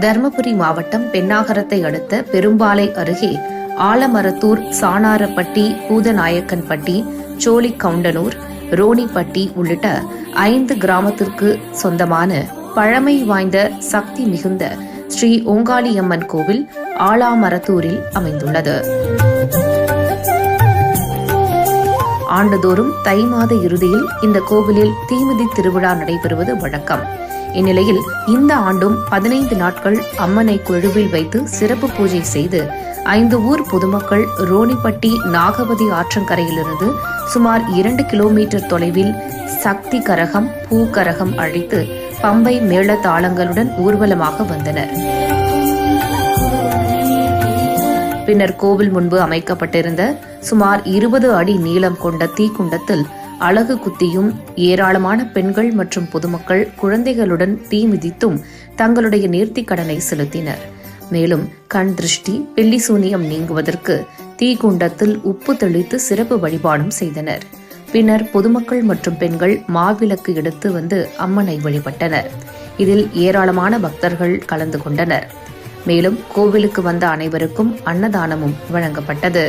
தருமபுரி மாவட்டம் பெண்ணாகரத்தை அடுத்த பெரும்பாலை அருகே ஆலமரத்தூர் சாணாரப்பட்டி பூதநாயக்கன்பட்டி சோழிக்கவுண்டனூர் ரோணிப்பட்டி உள்ளிட்ட ஐந்து கிராமத்திற்கு சொந்தமான பழமை வாய்ந்த சக்தி மிகுந்த ஸ்ரீ ஓங்காளியம்மன் கோவில் ஆலாமரத்தூரில் அமைந்துள்ளது. ஆண்டுதோறும் தை மாத இறுதியில் இந்த கோவிலில் தீமிதி திருவிழா நடைபெறுவது வழக்கம். இந்நிலையில் இந்த ஆண்டும் பதினைந்து நாட்கள் அம்மனை குழுவில் வைத்து சிறப்பு பூஜை செய்து ஐந்து ஊர் பொதுமக்கள் ரோணிப்பட்டி நாகவதி ஆற்றங்கரையிலிருந்து சுமார் இரண்டு கிலோமீட்டர் தொலைவில் சக்தி கரகம் பூக்கரகம் அழைத்து பம்பை மேள தாளங்களுடன் ஊர்வலமாக வந்தனர். பின்னர் கோவில் முன்பு அமைக்கப்பட்டிருந்த சுமார் இருபது அடி நீளம் கொண்ட தீக்குண்டத்தில் அழகு குத்தியும் ஏராளமான பெண்கள் மற்றும் பொதுமக்கள் குழந்தைகளுடன் தீ மிதித்தும் தங்களுடைய நேர்த்திக் கடனை செலுத்தினர். மேலும் கண் திருஷ்டி பில்லி சூனியம் நீங்குவதற்கு தீக்குண்டத்தில் உப்பு தெளித்து சிறப்பு வழிபாடும் செய்தனர். பின்னர் பொதுமக்கள் மற்றும் பெண்கள் மாவிளக்கு எடுத்து வந்து அம்மனை வழிபட்டனர். இதில் ஏராளமான பக்தர்கள் கலந்து கொண்டனர். மேலும் கோவிலுக்கு வந்த அனைவருக்கும் அன்னதானமும் வழங்கப்பட்டது.